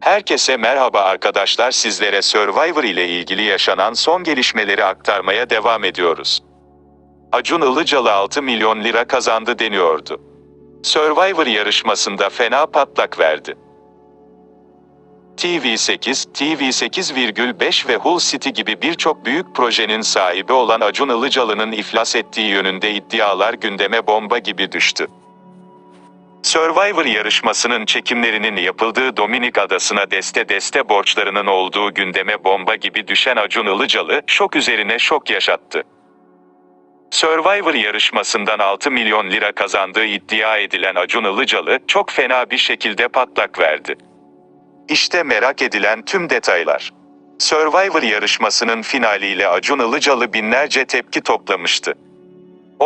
Herkese merhaba arkadaşlar sizlere Survivor ile ilgili yaşanan son gelişmeleri aktarmaya devam ediyoruz. Acun Ilıcalı 6 milyon lira kazandı deniyordu. Survivor yarışmasında fena patlak verdi. TV8, TV8,5 ve Hull City gibi birçok büyük projenin sahibi olan Acun Ilıcalı'nın iflas ettiği yönünde iddialar gündeme bomba gibi düştü. Survivor yarışmasının çekimlerinin yapıldığı Dominik Adası'na deste deste borçlarının olduğu gündeme bomba gibi düşen Acun Ilıcalı, şok üzerine şok yaşattı. Survivor yarışmasından 6 milyon lira kazandığı iddia edilen Acun Ilıcalı, çok fena bir şekilde patlak verdi. İşte merak edilen tüm detaylar. Survivor yarışmasının finaliyle Acun Ilıcalı binlerce tepki toplamıştı.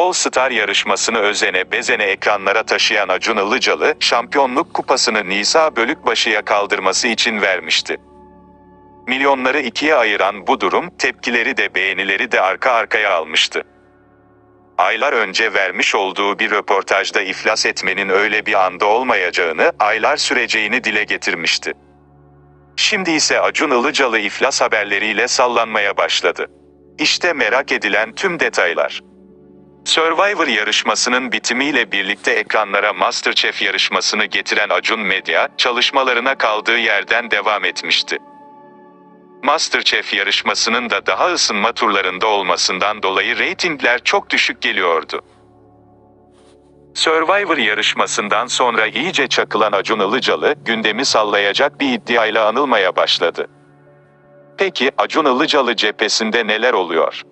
All Star yarışmasını özene bezene ekranlara taşıyan Acun Ilıcalı, şampiyonluk kupasını Nisa Bölükbaşı'ya kaldırması için vermişti. Milyonları ikiye ayıran bu durum, tepkileri de beğenileri de arka arkaya almıştı. Aylar önce vermiş olduğu bir röportajda iflas etmenin öyle bir anda olmayacağını, aylar süreceğini dile getirmişti. Şimdi ise Acun Ilıcalı iflas haberleriyle sallanmaya başladı. İşte merak edilen tüm detaylar. Survivor yarışmasının bitimiyle birlikte ekranlara MasterChef yarışmasını getiren Acun Medya, çalışmalarına kaldığı yerden devam etmişti. MasterChef yarışmasının da daha ısınma turlarında olmasından dolayı reytingler çok düşük geliyordu. Survivor yarışmasından sonra iyice çakılan Acun Ilıcalı, gündemi sallayacak bir iddiayla anılmaya başladı. Peki Acun Ilıcalı cephesinde neler oluyor?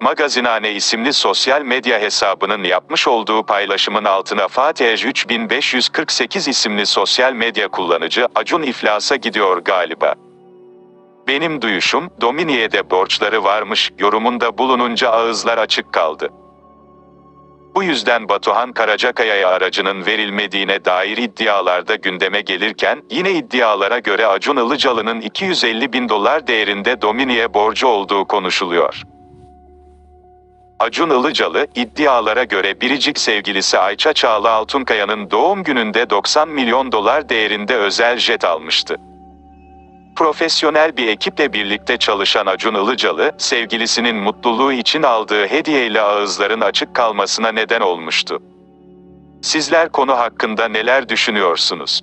Magazinane isimli sosyal medya hesabının yapmış olduğu paylaşımın altına Fatih 3548 isimli sosyal medya kullanıcı Acun iflasa gidiyor galiba. Benim duyuşum, Dominiye'de borçları varmış yorumunda bulununca ağızlar açık kaldı. Bu yüzden Batuhan Karacakaya'ya aracının verilmediğine dair iddialar da gündeme gelirken, yine iddialara göre Acun Ilıcalı'nın 250 bin dolar değerinde Dominiye borcu olduğu konuşuluyor. Acun Ilıcalı, iddialara göre biricik sevgilisi Ayça Çağla Altunkaya'nın doğum gününde 90 milyon dolar değerinde özel jet almıştı. Profesyonel bir ekiple birlikte çalışan Acun Ilıcalı, sevgilisinin mutluluğu için aldığı hediyeyle ağızların açık kalmasına neden olmuştu. Sizler konu hakkında neler düşünüyorsunuz?